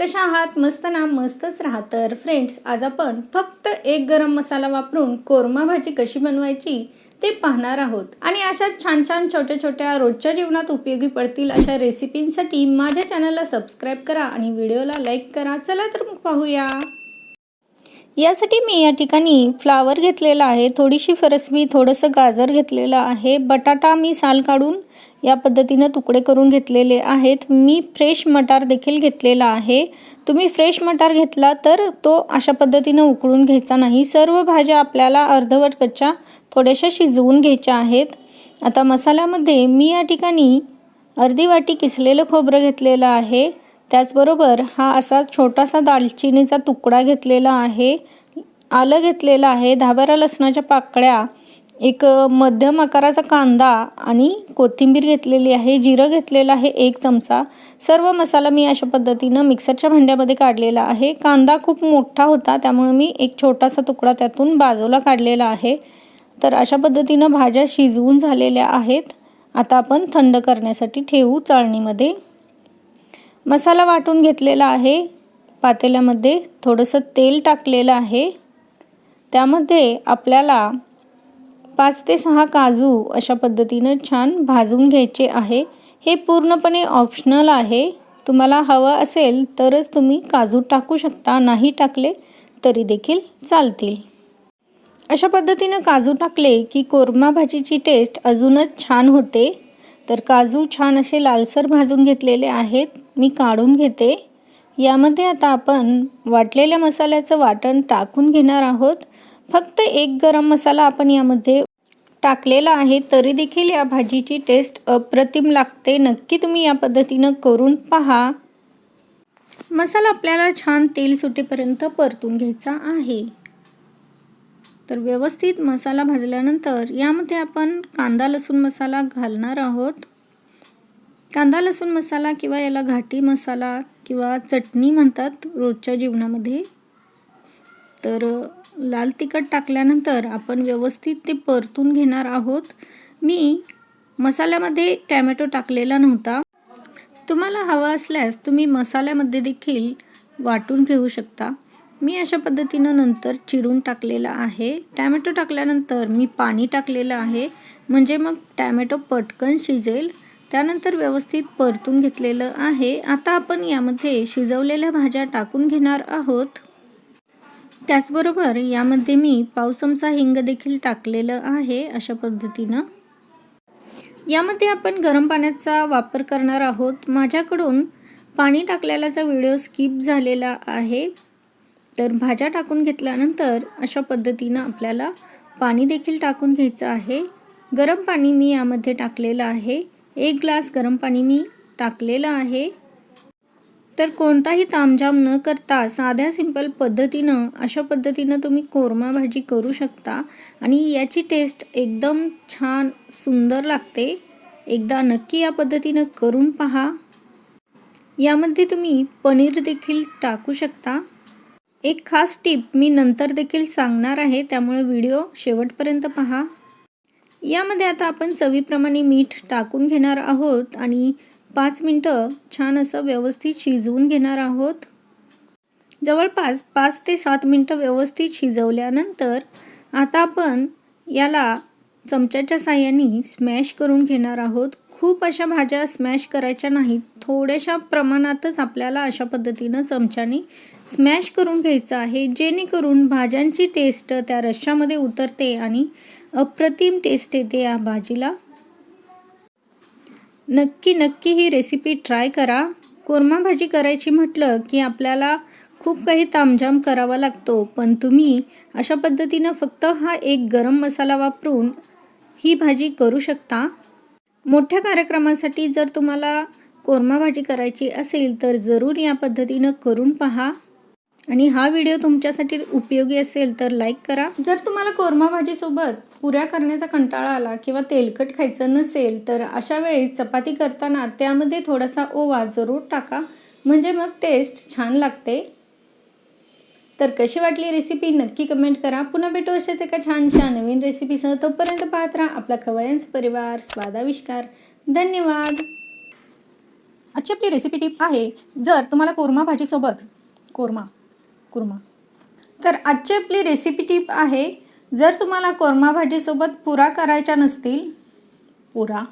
कशा आहात? मस्त ना? मस्तच राहा. तर फ्रेंड्स आज आपण फक्त एक गरम मसाला वापरून कोरमा भाजी कशी बनवायची ते पाहणार आहोत. आणि अशा छान छान छोट्या छोट्या रोजच्या जीवनात उपयोगी पडतील अशा रेसिपींसाठी माझ्या चॅनलला सबस्क्राईब करा आणि व्हिडिओला लाईक करा. चला तर मग पाहूया. यासाठी मी या ठिकाणी फ्लावर घेतलेला आहे. थोडीशी फरसबी थोडंसं गाजर घेतलेलं आहे. बटाटा मी साल काढून या पद्धतीनं तुकडे करून घेतलेले आहेत. मी फ्रेश मटार देखील घेतलेला आहे. तुम्ही फ्रेश मटार घेतला तर तो अशा पद्धतीनं उकळून घ्यायचा नाही. सर्व भाज्या आपल्याला अर्धवट कच्च्या थोड्याशा शिजवून घ्यायच्या आहेत. आता मसाल्यामध्ये मी या ठिकाणी अर्धी वाटी किसलेलं खोबरं घेतलेलं आहे. त्याचबरोबर हा असा छोटासा दालचिनीचा तुकडा घेतलेला आहे. आलं घेतलेलं आहे. दहा बारा लसणाच्या पाकळ्या एक मध्यम आकाराचा कांदा आणि कोथिंबीर घेतलेली आहे जिरं घेतलेलं आहे एक चमचा. सर्व मसाला मी अशा पद्धतीनं मिक्सरच्या भांड्यामध्ये काढलेला आहे. कांदा खूप मोठा होता त्यामुळे मी एक छोटासा तुकडा त्यातून बाजूला काढलेला आहे. तर अशा पद्धतीनं भाज्या शिजवून झालेल्या आहेत. आता आपण थंड करण्यासाठी ठेवू चाळणीमध्ये. मसाला वाटून घेतलेला आहे. पातेल्यामध्ये थोडंसं तेल टाकलेलं आहे. त्यामध्ये आपल्याला पाच ते सहा काजू अशा पद्धतीनं छान भाजून घ्यायचे आहे. हे पूर्णपणे ऑप्शनल आहे. तुम्हाला हवं असेल तरच तुम्ही काजू टाकू शकता नाही टाकले तरी देखील चालतील. अशा पद्धतीनं काजू टाकले की कोरमा भाजीची टेस्ट अजूनच छान होते. तर काजू छान असे लालसर भाजून घेतलेले आहेत. मी काढून घेते. यामध्ये आता आपण वाटलेल्या मसाल्याचं वाटण टाकून घेणार आहोत. फक्त एक गरम मसाला आपण यामध्ये टाकलेला आहे तरी देखील या भाजीची टेस्ट अप्रतिम लागते. नक्की तुम्ही या पद्धतीनं करून पहा. मसाला आपल्याला छान तेल सुटेपर्यंत परतून घ्यायचा आहे. तर व्यवस्थित मसाला भाजल्यानंतर यामध्ये आपण कांदा लसूण मसाला घालणार आहोत. कांदा लसूण मसाला किंवा याला घाटी मसाला किंवा चटणी म्हणतात रोजच्या जीवनामध्ये. तर लाल तिखट टाकल्यानंतर आपण व्यवस्थित ते परतून घेणार आहोत. मी मसाल्यामध्ये टॅमॅटो टाकलेला नव्हता. तुम्हाला हवा असल्यास तुम्ही मसाल्यामध्ये देखील वाटून घेऊ शकता. मी अशा पद्धतीनं नंतर चिरून टाकलेला आहे. टॅमॅटो टाकल्यानंतर मी पाणी टाकलेलं आहे. म्हणजे मग टॅमॅटो पटकन शिजेल. त्यानंतर व्यवस्थित परतून घेतलेलं आहे. आता आपण यामध्ये शिजवलेल्या भाज्या टाकून घेणार आहोत. त्याचबरोबर यामध्ये मी पाव चमचा हिंग देखील टाकलेलं आहे अशा पद्धतीनं. यामध्ये आपण गरम पाण्याचा वापर करणार आहोत. माझ्याकडून पाणी टाकलेलाचा व्हिडिओ स्किप झालेला आहे. तर भाज्या टाकून घेतल्यानंतर अशा पद्धतीनं आपल्याला पाणी देखील टाकून घ्यायचं आहे. गरम पाणी मी यामध्ये टाकलेलं आहे. एक ग्लास गरम पाणी मी टाकलेलं आहे. तर कोणताही तामझाम न करता साध्या सिंपल पद्धतीनं अशा पद्धतीनं तुम्ही कोरमा भाजी करू शकता. आणि याची टेस्ट एकदम छान सुंदर लागते. एकदा नक्की या पद्धतीनं करून पहा. यामध्ये तुम्ही पनीर देखील टाकू शकता. एक खास टीप मी नंतर देखील सांगणार आहे त्यामुळे व्हिडिओ शेवटपर्यंत पहा. यामध्ये आता आपण चवीप्रमाणे मीठ टाकून घेणार आहोत. आणि पाच मिनटं छान असं व्यवस्थित शिजवून घेणार आहोत. जवळपास पाच ते सात मिनटं व्यवस्थित शिजवल्यानंतर आता आपण याला चमच्याच्या साह्याने स्मॅश करून घेणार आहोत. खूप अशा भाज्या स्मॅश करायच्या नाहीत. थोड्याशा प्रमाणातच आपल्याला अशा पद्धतीनं चमच्याने स्मॅश करून घ्यायचं आहे. जेणेकरून भाज्यांची टेस्ट त्या रश्श्यामध्ये उतरते आणि अप्रतिम टेस्ट येते या भाजीला. नक्की नक्की ही रेसिपी ट्राय करा. कोरमा भाजी करायची म्हटलं की आपल्याला खूप काही तामझाम करावा लागतो. पण तुम्ही अशा पद्धतीनं फक्त हा एक गरम मसाला वापरून ही भाजी करू शकता. मोठ्या कार्यक्रमासाठी जर तुम्हाला कोरमा भाजी करायची असेल तर जरूर या पद्धतीनं करून पहा. आणि हा व्हिडिओ तुमच्यासाठी उपयोगी असेल तर लाईक करा. जर तुम्हाला कोरमा भाजीसोबत पुऱ्या करण्याचा कंटाळा आला किंवा तेलकट खायचं नसेल तर अशा वेळी चपाती करताना त्यामध्ये थोडासा ओवा जरूर टाका. म्हणजे मग टेस्ट छान लागते. तर कशी वाटली रेसिपी नक्की कमेंट करा. पुन्हा भेटू अशाच एका छानशा नवीन रेसिपीसह तोपर्यंत पाहत राहा आपला खवयांच परिवार स्वादाविष्कार. धन्यवाद. आजची आपली रेसिपी टिप आहे जर तुम्हाला कोरमा भाजीसोबत कोरमा कुर्मा. तर आजची आपली रेसिपी टिप आहे जर तुम्हाला कोरमा भाजीसोबत पुरा करायच्या नसतील पुरा.